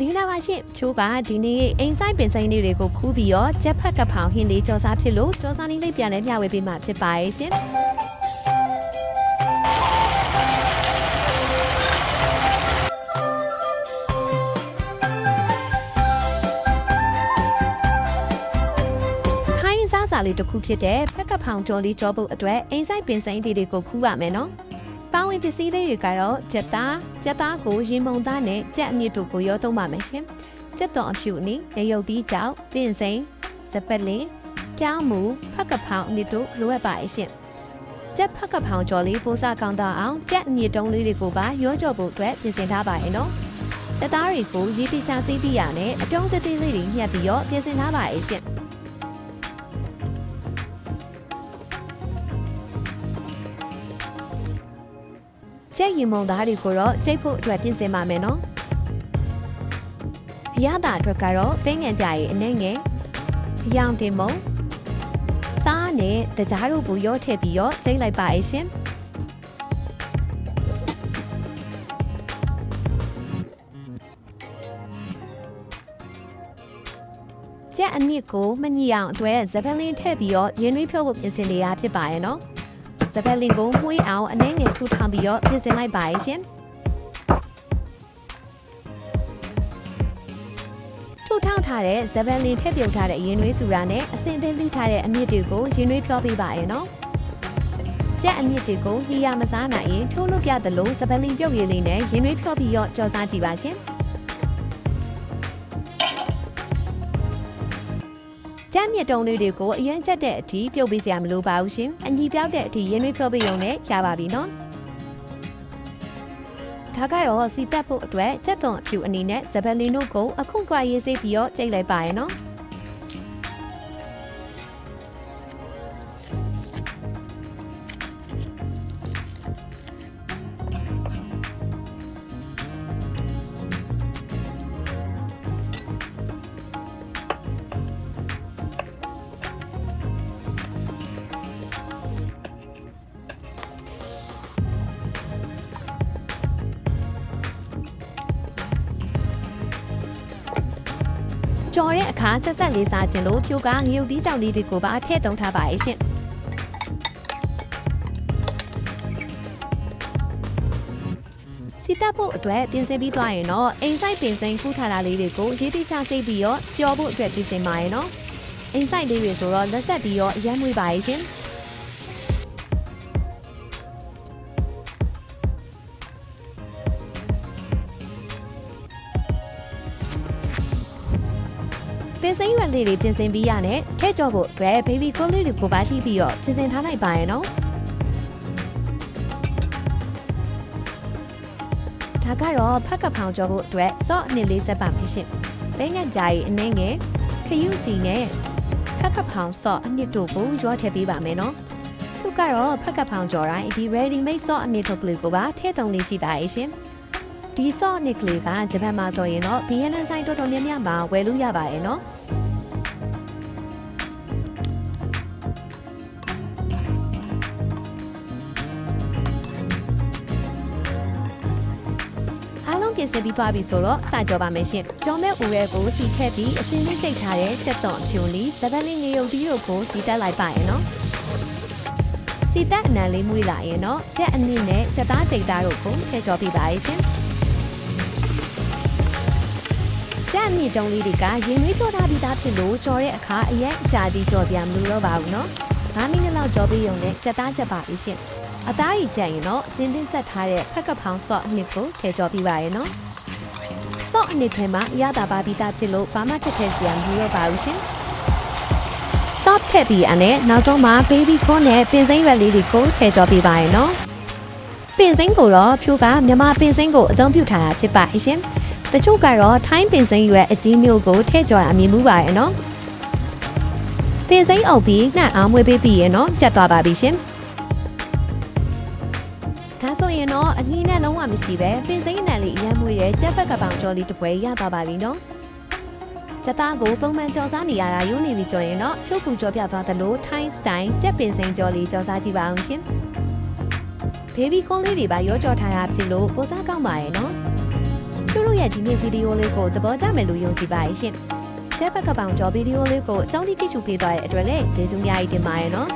မင်္ဂလာပါရှင်ချိုးကဒီနေ့အိမ်ဆိုင်ပင်ဆိုင်လေးတွေကိုခူးပြီးတော့ချက်ဖက်ကဖောင်ဟင်းလေးကြော်စားဖြစ်လို့ကြော်စားလေးလေးပြန်လဲမျှဝေပေးမှာဖြစ်ပါရဲ့ရှင်ခိုင်းစားစာလေးတစ်ခုဖြစ်တဲ့ဖက်ကဖောင်ကြော်လေးကြောဖို့အတွက်အိမ်ဆိုင်ပင်ဆိုင်လေးတွေကိုခူးပါမယ်နော် ပါဝင်ပစ္စည်းလေးတွေကတော့ကြက်သားကြက်သားကိုရင်မုံသားနဲ့ကြက်အမြင့်တို့ကိုရောသုံးပါမယ်ရှင်ကြက်တော်အဖြူအနီရရုပ်သီးကြောက်ပင်စိန်စပက်လင်ပြောင်းမူဖက်ကဖောင်အမြင့်တို့လိုအပ်ပါရဲ့ရှင်ကြက်ဖက်ကဖောင်ကြော်လေးပိုးစားကောင်းတော့အောင်ကြက်အမြင့်တုံးလေးတွေကိုပါရောကြော်ဖို့အတွက်ပြင်ဆင်ထားပါရဲ့နော်ကြက်သားတွေကိုရေးတိချသိပြီးရနဲ့အတုံးသေးသေးလေးတွေညှက်ပြီးတော့ပြင်ဆင်ထားပါရဲ့ရှင် ကျက်ရင်မုံသားတွေကိုတော့ကျိတ်ဖို့အတွက်ပြင်ဆင်ပါမယ်နော်။ရတာအတွက်ကတော့ပင်းငံပြရဲ့အနေငယ်အယောင်တင်မုံစားနဲ့တကြားတို့ကိုရောထည့်ပြီးတော့ကျိတ်လိုက်ပါရဲ့ရှင်။ကျက်အနစ်ကိုမညစ်အောင်အတွက်ဇပန်လင်းထည့်ပြီးတော့ရင်းနှီးဖြုတ်ဖို့ပြင်ဆင်နေရဖြစ်ပါရဲ့နော်။ စပက်လင်ကိုမှုေးအောင်အနှဲငယ်ထူထောင်ပြီးတော့ပြင်ဆင်လိုက်ပါရဲ့ရှင်ထူထောင်ထားတဲ့စပက်လင်ထည့်ပြုတ်ထားတဲ့ရင်နွေးစူရာနဲ့အစင်သိမ်းသိမ်းထားတဲ့အမြင့်တွေကိုရင်နွေးဖြောပေးပါရဲ့နော်ကြက်အမြင့်တွေကိုဟီယာမစားနိုင်ရင်ထိုးလို့ပြသလိုစပက်လင်ပြုတ်ရည်လေးနဲ့ရင်နွေးဖြောပြီးတော့ကြော်စားကြည့်ပါရှင် ကြမ်းမြစ်တုံးလေးတွေကိုအရင်ချက်တဲ့အထိပြုတ်ပေးစရာမလိုပါဘူးရှင်။အညီပြောက်တဲ့အထိရင်းနှွေးဖြောပေးရုံနဲ့ရပါပြီနော်။ဒါကတော့စီတက်ဖို့အတွက်ကြက်သွန်အဖြူအနေနဲ့ဇပလင်တို့ကိုအခုကွာရေးစေးပြီးတော့ကြိတ်လိုက်ပါရဲ့နော်။ ကြော်တဲ့အခါဆက်ဆက်လေးစားခြင်းလို့ဖြိုကငရုတ်သီးကြောင်လေးတွေကိုပါထည့်သုံးထားပါရဲ့ရှင်။စီတက်ဖို့အတွက်ပြင်ဆင်ပြီးသွားရင်တော့အိမ်ဆိုင်ပင်စိန်ခူးထားတာလေးတွေကိုရေးတိချစိတ်ပြီးတော့ကြော်ဖို့အတွက်ပြင်ဆင်ပါရဲ့နော်။အိမ်ဆိုင်လေးတွေဆိုတော့လက်ဆက်ပြီးတော့အရမ်းမွေးပါရဲ့ရှင်။ ပင်စိမ်းရွက်လေးတွေပြင်ဆင်ပြီးရနဲ့ထဲကြောဖို့အတွက် baby corn လေးတွေကိုပါလှီးပြီးတော့ပြင်ဆင်ထားလိုက်ပါရဲ့နော်ဒါကတော့ဖက်ကဖောင်ကြောဖို့အတွက်စော့အနှစ်လေးဆက်ပါမယ်ရှင်ဘဲငတ်ကြာကြီးအနှဲငယ်ခရုစီနဲ့ဖက်ကဖောင်စော့အနှစ်တို့ကိုရောထည့်ပေးပါမယ်နော်သူကတော့ဖက်ကဖောင်ကြောတိုင်းဒီ ready made စော့အနှစ်ထုတ်ကလေးကိုပါထည့်သုံးလေးရှိပါရဲ့ရှင်ဒီစော့အနှစ်ကလေးကဂျပန်မှာဆိုရင်တော့ BNN ဆိုင်တော်တော်များများမှာဝယ်လို့ရပါရဲ့နော် ပြင်ဆင်ပြီးသွားပြီဆိုတော့စကြောပါမယ်ရှင်။ကြော်မဲ့ဦးရဲကိုစီထက်ပြီးအစင်းလေးစိတ်ထားတဲ့စက်သွန်အဖြူလေးစပက်လေးငရုတ်သီးတို့ကိုစီတက်လိုက်ပါရဲ့နော်။စီတက်အနံလေးမွေးလာရင်တော့ချက်အနည်းနဲ့ချက်သားစိတ်သားတို့ကိုထည့်ကြောပြပါရဲ့ရှင်။ချက်အမြင့်တုံးလေးတွေကရင်နွေးကြောထားပြီးသားဖြစ်လို့ကြော်တဲ့အခါအရင်အကြာကြီးကြော်ပြမလို့တော့ပါဘူးနော်။၅မိနစ်လောက်ကြော်ပြီးရုံနဲ့ချက်သားချက်ပါပြီရှင်။ အသားကြီးကြံရင်တော့စင်းတင်းဆက်ထားတဲ့ဖက်ကဖောင်ဆော့အနှစ်ကိုထည့်ကြောပြီးပါရဲ့နော်။ဆော့အနှစ်ထဲမှာရတာပါပြီးသားဖြစ်လို့ဘာမှထည့်ထည့်စရာမလိုတော့ပါဘူးရှင်။ဆော့ထည့်ပြီးအနေနောက်ဆုံးမှာ baby corn နဲ့ပင်စိမ်းရွက်လေးတွေကိုထည့်ကြောပေးပါရဲ့နော်။ပင်စိမ်းကိုတော့ဖြိုးကမြန်မာပင်စိမ်းကိုအသုံးပြုထားတာဖြစ်ပါရဲ့ရှင်။တချို့ကတော့ထိုင်းပင်စိမ်းရွက်အကြီးမျိုးကိုထည့်ကြောတာအမြင်မှုပါရဲ့နော်။ပင်စိမ်းအုပ်ပြီးနှံ့အောင်မွေးပေးပြီးရဲ့နော်။ကြက်သွားပါပြီရှင်။ လုံးဝမရှိပဲပင်စိမ့်အနံလေးအရမ်းမွေးတဲ့ကြက်ဖက်ကပောင်ကြော်လေးတစ်ပွဲရသွားပါပြီနော်။ချက်သားကိုပုံမှန်ကြော်စားနေရတာယူနေပြီကြော်ရင်တော့ဖြုတ်ပူကြော်ပြသွားသလို Thai style ကြက်ပင်စိမ့်ကြော်လေးကြော်စားကြည့်ပါအောင်ရှင်။ baby corn လေးတွေပါရောကြော်ထားတာဖြစ်လို့ပိုစားကောင်းပါရဲ့နော်။ကျတို့ရဲ့ဒီနေ့ဗီဒီယိုလေးကိုသဘောကျမယ်လို့ယုံကြည်ပါရဲ့ရှင်ကျက်ဘက်ကပောင်ကြော်ဗီဒီယိုလေးကိုအဆုံးထိကြည့်ရှုပေးသွားတဲ့အတွက်လည်းကျေးဇူးများကြီးတင်ပါတယ်နော်